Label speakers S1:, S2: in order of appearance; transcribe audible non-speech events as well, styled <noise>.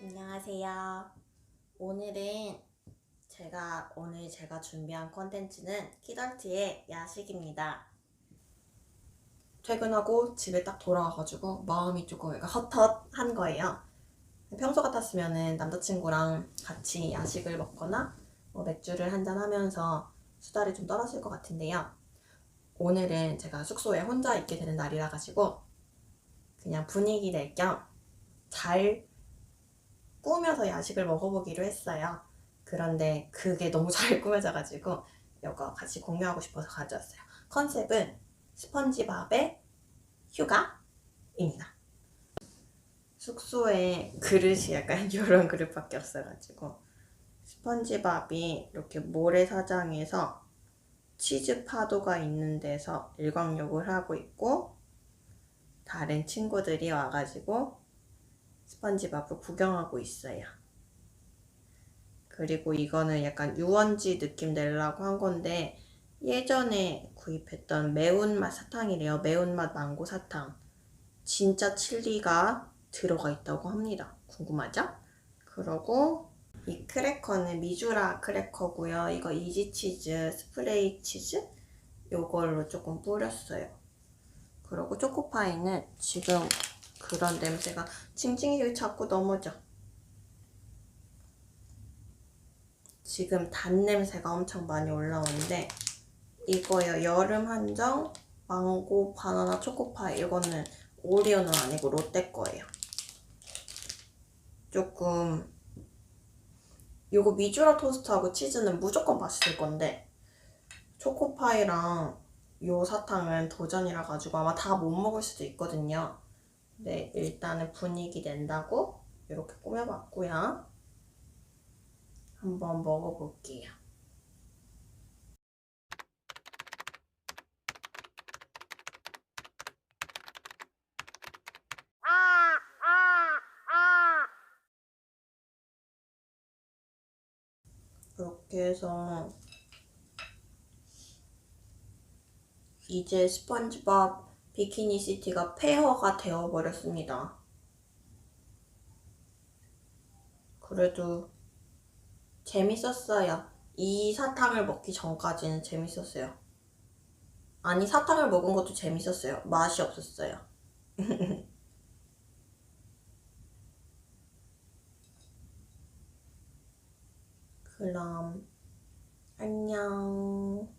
S1: 안녕하세요. 오늘은 제가 오늘 제가 준비한 컨텐츠는 키덜트의 야식입니다. 퇴근하고 집에 딱 돌아와가지고 마음이 조금 약간 헛헛한 거예요. 평소 같았으면은 남자친구랑 같이 야식을 먹거나 뭐 맥주를 한잔 하면서 수다를 좀 떨었을 것 같은데요. 오늘은 제가 숙소에 혼자 있게 되는 날이라 가지고 그냥 분위기 낼 겸 잘 꾸며서 야식을 먹어보기로 했어요. 그런데 그게 너무 잘 <laughs> 꾸며져가지고 이거 같이 공유하고 싶어서 가져왔어요. 컨셉은 스펀지밥의 휴가입니다. 숙소에 그릇이 약간 <laughs> 이런 그릇밖에 없어가지고 스펀지밥이 이렇게 모래사장에서 치즈 파도가 있는 데서 일광욕을 하고 있고 다른 친구들이 와가지고 스펀지밥을 구경하고 있어요. 그리고 이거는 약간 유원지 느낌 내려고 한 건데 예전에 구입했던 매운맛 사탕이래요. 매운맛 망고 사탕. 진짜 칠리가 들어가 있다고 합니다. 궁금하죠? 그러고 이 크래커는 미주라 크래커고요. 이거 이지치즈 스프레이 치즈 요걸로 조금 뿌렸어요. 그리고 초코파이는 지금 그런 냄새가 징징이 자꾸 넘어져. 지금 단 냄새가 엄청 많이 올라오는데 이거요 여름 한정 망고 바나나 초코파이 이거는 오리오는 아니고 롯데 거예요. 조금 요거 미주라 토스트하고 치즈는 무조건 맛있을 건데 초코파이랑 요 사탕은 도전이라 가지고 아마 다 못 먹을 수도 있거든요. 네, 일단은 분위기 낸다고 이렇게 꾸며봤고요. 한번 먹어볼게요. 이렇게 해서 이제 스펀지밥 비키니 시티가 폐허가 되어버렸습니다. 그래도 재밌었어요. 이 사탕을 먹기 전까지는 재밌었어요. 아니, 사탕을 먹은 것도 재밌었어요. 맛이 없었어요. <laughs> 그럼, 안녕.